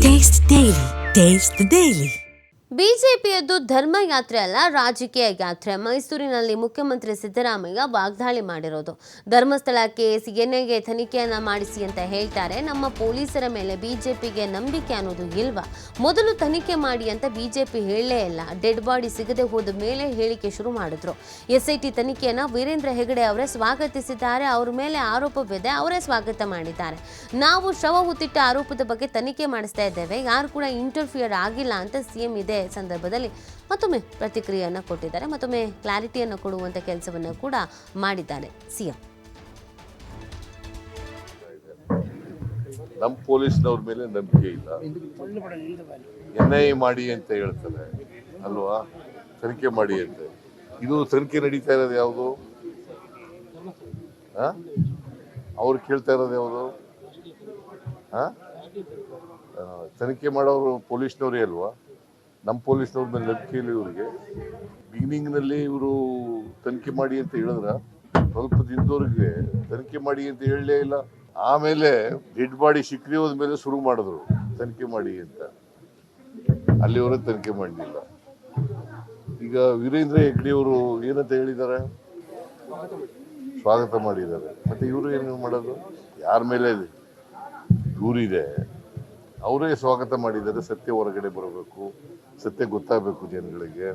Taste the Daily. Taste the Daily. ಬಿಜೆಪಿಯದ್ದು ಧರ್ಮ ಯಾತ್ರೆ ಅಲ್ಲ, ರಾಜಕೀಯ ಯಾತ್ರೆ. ಮೈಸೂರಿನಲ್ಲಿ ಮುಖ್ಯಮಂತ್ರಿ ಸಿದ್ದರಾಮಯ್ಯ ವಾಗ್ದಾಳಿ ಮಾಡಿರೋದು. ಧರ್ಮಸ್ಥಳ ಕೇಸ್ ಎನ್ಐಗೆ ತನಿಖೆಯನ್ನ ಮಾಡಿಸಿ ಅಂತ ಹೇಳ್ತಾರೆ. ನಮ್ಮ ಪೊಲೀಸರ ಮೇಲೆ ಬಿಜೆಪಿಗೆ ನಂಬಿಕೆ ಅನ್ನೋದು ಇಲ್ವಾ? ಮೊದಲು ತನಿಖೆ ಮಾಡಿ ಅಂತ ಬಿಜೆಪಿ ಹೇಳಲೇ ಇಲ್ಲ. ಡೆಡ್ ಬಾಡಿ ಸಿಗದೆ ಹೋದ ಮೇಲೆ ಹೇಳಿಕೆ ಶುರು ಮಾಡಿದ್ರು. ಎಸ್ಐಟಿ ತನಿಖೆಯನ್ನ ವೀರೇಂದ್ರ ಹೆಗಡೆ ಅವರೇ ಸ್ವಾಗತಿಸಿದ್ದಾರೆ. ಅವ್ರ ಮೇಲೆ ಆರೋಪವಿದೆ, ಅವರೇ ಸ್ವಾಗತ ಮಾಡಿದ್ದಾರೆ. ನಾವು ಶವ ಹುತ್ತಿಟ್ಟ ಆರೋಪದ ಬಗ್ಗೆ ತನಿಖೆ ಮಾಡಿಸ್ತಾ ಇದ್ದೇವೆ. ಯಾರು ಕೂಡ ಇಂಟರ್ಫಿಯರ್ ಆಗಿಲ್ಲ ಅಂತ ಸಿಎಂ ಇದೇ ಸಂದರ್ಭದಲ್ಲಿ ಮತ್ತೊಮ್ಮೆ ಪ್ರತಿಕ್ರಿಯೆಯನ್ನು ಕೊಟ್ಟಿದ್ದಾರೆ. ಮತ್ತೊಮ್ಮೆ ಕ್ಲಾರಿಟಿಯನ್ನು ಕೊಡುವಂಥ ಕೆಲಸವನ್ನು ಕೂಡ ಮಾಡಿದ್ದಾರೆ ಸಿಎಂ. ನಮ್ಮ ಪೊಲೀಸ್ನವ್ರ ಮೇಲೆ ನಂಬಿಕೆ ಇಲ್ಲ. ಎನ್ ಐ ಮಾಡಿ ಅಂತ ಹೇಳ್ತಾರೆ. ಅಲ್ವಾ? ತನಿಖೆ ಮಾಡಿ ಅಂತ. ಇದು ತನಿಖೆ ನಡೀತಾ ಇರೋದು ಯಾವುದು? ಅವ್ರು ಕೇಳ್ತಾ ಇರೋದು ಯಾವುದು? ತನಿಖೆ ಮಾಡೋರು ಪೊಲೀಸ್ನವರೇ ಅಲ್ವಾ? ನಮ್ಮ ಪೊಲೀಸ್ನವ್ರ ಮೇಲೆ ನಂಬಿಕೆ ಇಲ್ಲ ಇವರಿಗೆ. ಬಿಗಿನಿಂಗ್ನಲ್ಲಿ ಇವರು ತನಿಖೆ ಮಾಡಿ ಅಂತ ಹೇಳಿದ್ರೆ, ಸ್ವಲ್ಪ ದಿನದವರೆಗೆ ತನಿಖೆ ಮಾಡಿ ಅಂತ ಹೇಳಲೇ ಇಲ್ಲ. ಆಮೇಲೆ ಡೆಡ್ ಬಾಡಿ ಸಿಕ್ಕಿ ಹೋದ್ಮೇಲೆ ಶುರು ಮಾಡಿದ್ರು, ತನಿಖೆ ಮಾಡಿ ಅಂತ. ಅಲ್ಲಿವರೆಗೆ ತನಿಖೆ ಮಾಡಲಿಲ್ಲ. ಈಗ ವೀರೇಂದ್ರ ಹೆಗ್ಡೆ ಅವರು ಏನಂತ ಹೇಳಿದ್ದಾರೆ ಸ್ವಾಗತ ಮಾಡಿದ್ದಾರೆ ಮತ್ತೆ ಇವರು ಏನು ಮಾಡೋದು? ಯಾರ ಮೇಲೆ ಇದೆ ದೂರಿದೆ? ಅವರೇ ಸ್ವಾಗತ ಮಾಡಿದ್ದಾರೆ ಸತ್ಯ ಹೊರಗಡೆ ಬರಬೇಕು ಸತ್ಯ ಗೊತ್ತಾಗಬೇಕು ಜನಗಳಿಗೆ.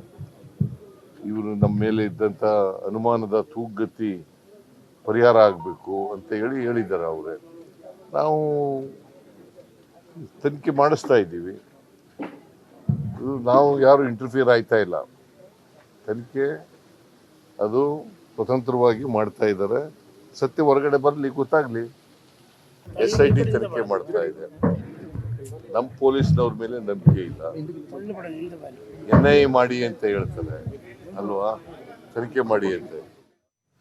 ಇವರು ನಮ್ಮ ಮೇಲೆ ಇದ್ದಂಥ ಅನುಮಾನದ ತೂಗತಿ ಪರಿಹಾರ ಆಗಬೇಕು ಅಂತ ಹೇಳಿ ಹೇಳಿದ್ದಾರೆ ಅವರೇ. ನಾವು ತನಿಖೆ ಮಾಡಿಸ್ತಾ ಇದ್ದೀವಿ. ಇದು ನಾವು ಯಾರು ಇಂಟರ್ಫಿಯರ್ ಆಯ್ತಾ ಇಲ್ಲ. ತನಿಖೆ ಅದು ಸ್ವತಂತ್ರವಾಗಿ ಮಾಡ್ತಾ ಇದ್ದಾರೆ. ಸತ್ಯ ಹೊರಗಡೆ ಬರಲಿ ಗೊತ್ತಾಗ್ಲಿ. ಎಸ್ ಐ ಟಿ ತನಿಖೆ ಮಾಡ್ತಾ ಇದೆ. ನಮ್ಮ ಪೊಲೀಸ್ನವ್ರ ಮೇಲೆ ನಂಬಿಕೆ ಇಲ್ಲ. ಎನ್ ಐ ಮಾಡಿ ಅಂತ ಹೇಳ್ತಾರೆ ಅಲ್ವಾ? ತನಿಖೆ ಮಾಡಿ ಅಂತ.